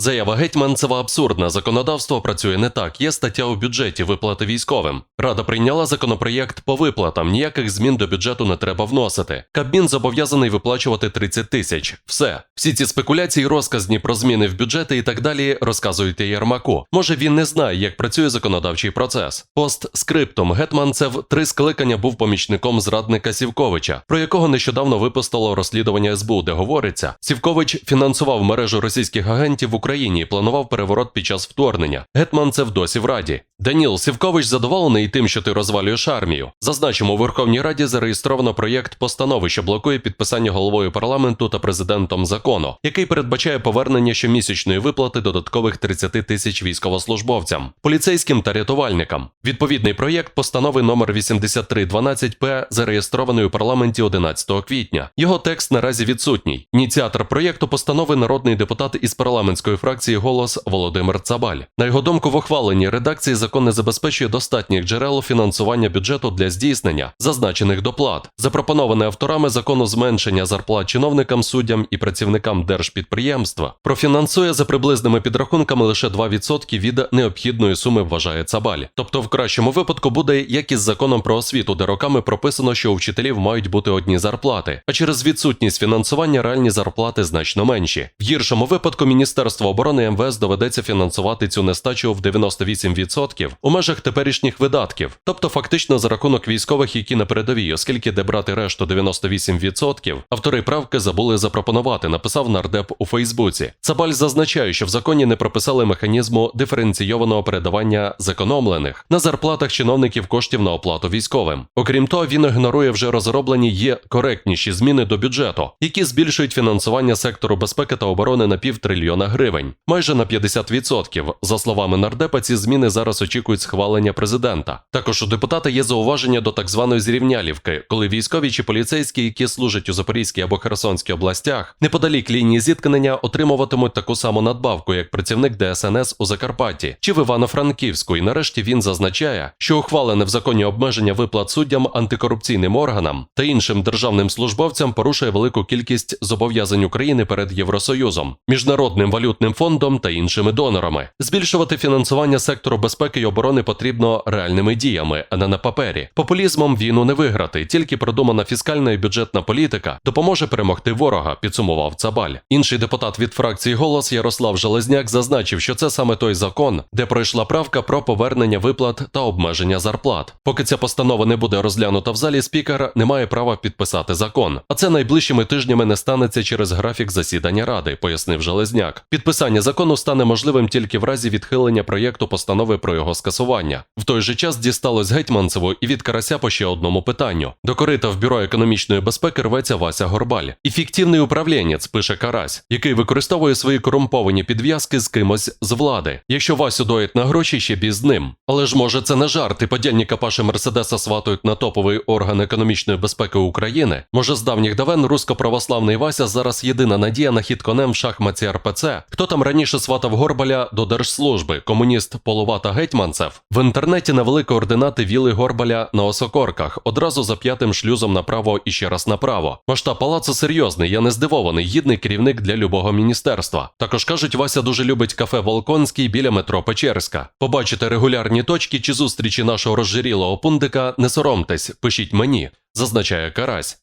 Заява Гетьманцева абсурдна. Законодавство працює не так. Є стаття у бюджеті виплати військовим. Рада прийняла законопроєкт по виплатам. Ніяких змін до бюджету не треба вносити. Кабмін зобов'язаний виплачувати 30 тисяч. Все. Всі ці спекуляції, розказні про зміни в бюджети і так далі розказуєте Єрмаку. Може він не знає, як працює законодавчий процес. Пост скриптом Гетманцев три скликання був помічником зрадника Сівковича, про якого нещодавно випустило розслідування СБУ, де говориться, Сівкович фінансував мережу російських агентів в Україні і планував переворот під час вторгнення. Гетманцев досі в раді. Даніл Сівкович задоволений тим, що ти розвалюєш армію. Зазначимо, у Верховній Раді зареєстровано проєкт постанови, що блокує підписання головою парламенту та президентом закону, який передбачає повернення щомісячної виплати додаткових 30 тисяч військовослужбовцям, поліцейським та рятувальникам. Відповідний проєкт постанови номер 8312П зареєстрований у парламенті 11 квітня. Його текст наразі відсутній. Ініціатор проєкту постанови народний депутат із парламентської фракції Голос Володимир Цабаль. На його думку, в ухваленій редакції закон не забезпечує достатніх джерел фінансування бюджету для здійснення зазначених доплат. Запропоноване авторами закону зменшення зарплат чиновникам, суддям і працівникам держпідприємства профінансує за приблизними підрахунками лише 2% від необхідної суми, вважає Цабаль. Тобто, в кращому випадку буде як із законом про освіту, де роками прописано, що у вчителів мають бути одні зарплати, а через відсутність фінансування реальні зарплати значно менші. В гіршому випадку Міністерство оборони МВС доведеться фінансувати цю нестачу в 98% у межах теперішніх видатків, тобто фактично за рахунок військових, які на передовій, оскільки де брати решту 98%, автори правки забули запропонувати, написав нардеп у Фейсбуці. Цабаль зазначає, що в законі не прописали механізму диференційованого передавання зекономлених на зарплатах чиновників коштів на оплату військовим. Окрім того, він ігнорує вже розроблені є коректніші зміни до бюджету, які збільшують фінансування сектору безпеки та оборони на півтрильйона гривень, майже на 50%. За словами нардепа, ці зміни зараз очікують схвалення президента. Також у депутата є зауваження до так званої зрівнялівки, коли військові чи поліцейські, які служать у Запорізькій або Херсонській областях, неподалік лінії зіткнення отримуватимуть таку саму надбавку, як працівник ДСНС у Закарпатті чи в Івано-Франківську. І нарешті він зазначає, що ухвалене в законі обмеження виплат суддям, антикорупційним органам та іншим державним службовцям порушує велику кількість зобов'язань України перед Євросоюзом, міжнародним валютним фондом та іншими донорами. Збільшувати фінансування сектору безпеки і оборони потрібно реальними діями, а не на папері. Популізмом війну не виграти. Тільки продумана фіскальна і бюджетна політика допоможе перемогти ворога. Підсумував Цабаль. Інший депутат від фракції Голос Ярослав Железняк зазначив, що це саме той закон, де пройшла правка про повернення виплат та обмеження зарплат. Поки ця постанова не буде розглянута в залі, спікер не має права підписати закон. А це найближчими тижнями не станеться через графік засідання ради, пояснив Железняк. Підписання закону стане можливим тільки в разі відхилення проєкту постанови про його скасування. В той же час дісталось Гетьманцеву і від Карася по ще одному питанню. До корита в бюро економічної безпеки рветься Вася Горбаль. І фіктивний управлінець, пише Карась, який використовує свої корумповані підв'язки з кимось з влади. Якщо Васю доїть на гроші, ще бі з ним. Але ж може це не жарт, і подільника Паши Мерседеса сватують на топовий орган економічної безпеки України. Може, з давніх давен русско-православний Вася зараз єдина надія на хід конем в шахмаці РПЦ. Хто там раніше сватав Горбаля до держслужби, комуніст Половата Гетьманцев? В інтернеті навели координати віли Горбаля на осокорках, одразу за п'ятим шлюзом направо і ще раз направо. Масштаб палацу серйозний, я не здивований, гідний керівник для любого міністерства. Також кажуть, Вася дуже любить кафе Волконський біля метро Печерська. Побачите регулярні точки чи зустрічі нашого розжирілого пундика, не соромтесь, пишіть мені, зазначає Карась.